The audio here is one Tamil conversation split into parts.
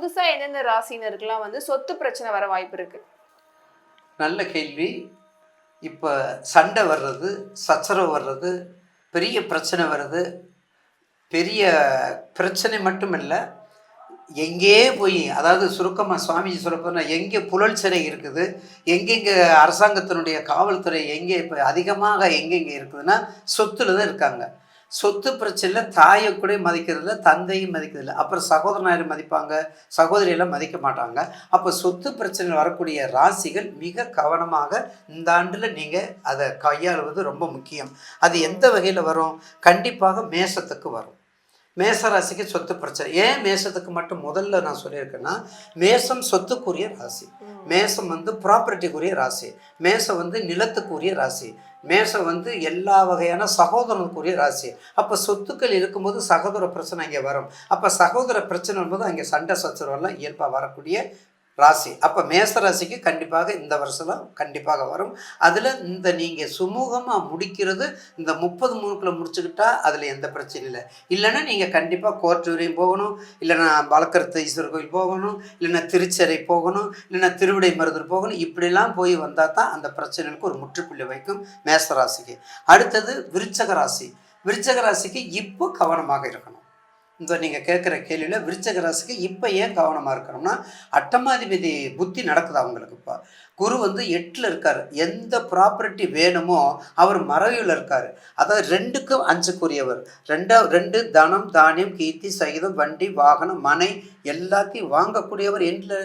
புதுசா எந்தெந்த ராசினருக்கெல்லாம் வந்து சொத்து பிரச்சனை வர வாய்ப்பு இருக்கு? நல்ல கேள்வி. இப்போ சண்டை வர்றது சச்சரவு வர்றது பெரிய பிரச்சனை வருது பெரிய பிரச்சனை மட்டும் இல்லை எங்கேயே போய் அதாவது சுருக்கமாக சுவாமிஜி சொல்லப்போனா எங்கே புழல் சிறை இருக்குது எங்கெங்கே அரசாங்கத்தினுடைய காவல்துறை எங்கே இப்போ அதிகமாக எங்கெங்கே இருக்குதுன்னா சொத்துல தான் இருக்காங்க. சொத்து பிரச்சனையில் தாயை கூட மதிக்கிறதில்ல தந்தையும் மதிக்கிறதில்ல. அப்புறம் சகோதரனாயிரம் மதிப்பாங்க? சகோதரியெல்லாம் மதிக்க மாட்டாங்க. அப்போ சொத்து பிரச்சனையில் வரக்கூடிய ராசிகள் மிக கவனமாக இந்த ஆண்டில் நீங்கள் அதை கையாளுவது ரொம்ப முக்கியம். அது எந்த வகையில் வரும்? கண்டிப்பாக மேசத்துக்கு வரும். மேச ராசிக்கு சொத்து பிரச்சனை. ஏன் மேசத்துக்கு மட்டும் முதல்ல நான் சொல்லியிருக்கேன்னா மேசம் சொத்துக்குரிய ராசி. மேசம் வந்து ப்ராப்பர்ட்டிக்குரிய ராசி. மேசம் வந்து நிலத்துக்குரிய ராசி. மேசம் வந்து எல்லா வகையான சகோதரனுக்குரிய ராசி. அப்போ சொத்துக்கள் இருக்கும்போது சகோதர பிரச்சனை இங்கே வரும். அப்போ சகோதர பிரச்சனை வரும்போது அங்கே சண்டை சச்சரவெல்லாம் இயல்பாக வரக்கூடிய ராசி. அப்போ மேச ராசிக்கு கண்டிப்பாக இந்த வருஷம் கண்டிப்பாக வரும். அதில் இந்த நீங்கள் சுமூகமாக முடிக்கிறது இந்த முப்பது மூணுக்குள்ளே முடிச்சுக்கிட்டா அதில் எந்த பிரச்சனையும் இல்லை. இல்லைன்னா நீங்கள் கண்டிப்பாக கோர்ட் வரையும் போகணும். இல்லைன்னா வழக்கரத்து ஈஸ்வரர் கோயில் போகணும். இல்லைன்னா திருச்சரை போகணும். இல்லைன்னா திருவிடை மருதூர் போகணும். இப்படிலாம் போய் வந்தால் தான் அந்த பிரச்சனைகளுக்கு ஒரு முற்றுப்புள்ளி வைக்கும் மேச ராசிக்கு அடுத்தது விருச்சக ராசி. விருச்சக ராசிக்கு இப்போ கவனமாக இருக்கணும். இந்த நீங்கள் கேட்குற கேள்வியில் விருச்சக ராசிக்கு இப்போ ஏன் கவனமாக இருக்கணும்னா அட்டமாதிபதி புத்தி நடக்குது அவங்களுக்கு இப்போ? குரு வந்து எட்டில் இருக்கார். எந்த ப்ராப்பர்ட்டி வேணுமோ அவர் மறைவில் இருக்கார். அதாவது ரெண்டுக்கும் அஞ்சுக்குரியவர். ரெண்டா ரெண்டு தனம் தானியம் கீர்த்தி சகிதம் வண்டி வாகனம் மனை எல்லாத்தையும் வாங்கக்கூடியவர் எட்டில்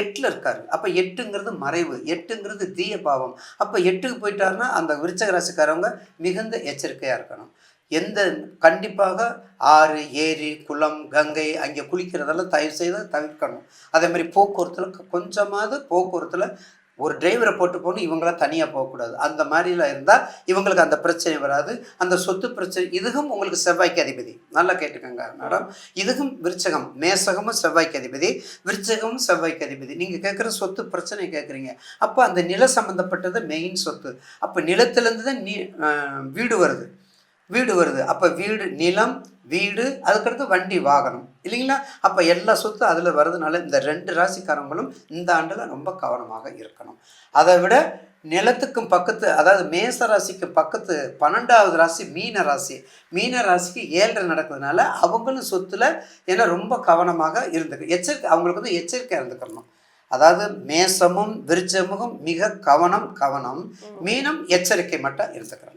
எட்டில் இருக்கார். அப்போ எட்டுங்கிறது மறைவு. எட்டுங்கிறது தீய பாவம். அப்போ எட்டுக்கு போயிட்டாருன்னா அந்த விருச்சக ராசிக்காரவங்க மிகுந்த எச்சரிக்கையாக இருக்கணும். எந்த கண்டிப்பாக ஆறு ஏரி குளம் கங்கை அங்கே குளிக்கிறதெல்லாம் தயவு செய்து தவிர்க்கணும். அதே மாதிரி போக்குவரத்தில் கொஞ்சமாவது போக்குவரத்தில் ஒரு டிரைவரை போட்டு போகணும் இவங்களாம் தனியாக போகக்கூடாது. அந்த மாதிரிலாம் இருந்தால் இவங்களுக்கு அந்த பிரச்சனை வராது. அந்த சொத்து பிரச்சனை இதுக்கும் உங்களுக்கு செவ்வாய்க்கு அதிபதி. நல்லா கேட்டுக்கோங்க மேடம். இதுக்கும் விருச்சகம் மேசகமும் செவ்வாய்க்கு அதிபதி. விருச்சகமும் செவ்வாய்க்கு அதிபதி. நீங்கள் கேட்குற சொத்து பிரச்சனை கேட்குறீங்க. அப்போ அந்த நில சம்மந்தப்பட்டது மெயின் சொத்து. அப்போ நிலத்திலேருந்து தான் நீ வீடு வருது. வீடு வருது. அப்போ வீடு நிலம் வீடு அதுக்கடுத்து வண்டி வாகனம். இல்லைங்களா? அப்போ எல்லா சொத்து அதில் வர்றதுனால இந்த ரெண்டு ராசிக்காரங்களும் இந்த ஆண்டில் ரொம்ப கவனமாக இருக்கணும். அதை விட நிலத்துக்கும் பக்கத்து அதாவது மேச ராசிக்கு பக்கத்து பன்னெண்டாவது ராசி மீன ராசி. மீன ராசிக்கு ஏழரை நடக்கிறதுனால அவங்களும் சொத்துல ஏன்னா ரொம்ப கவனமாக இருந்துக்க எச்சரிக்கை அவங்களுக்கு வந்து எச்சரிக்கையாக இருந்துக்கணும். அதாவது மேசமும் விருச்சமும் மிக கவனம் கவனம். மீனம் எச்சரிக்கை மட்டும் இருந்துக்கிறோம்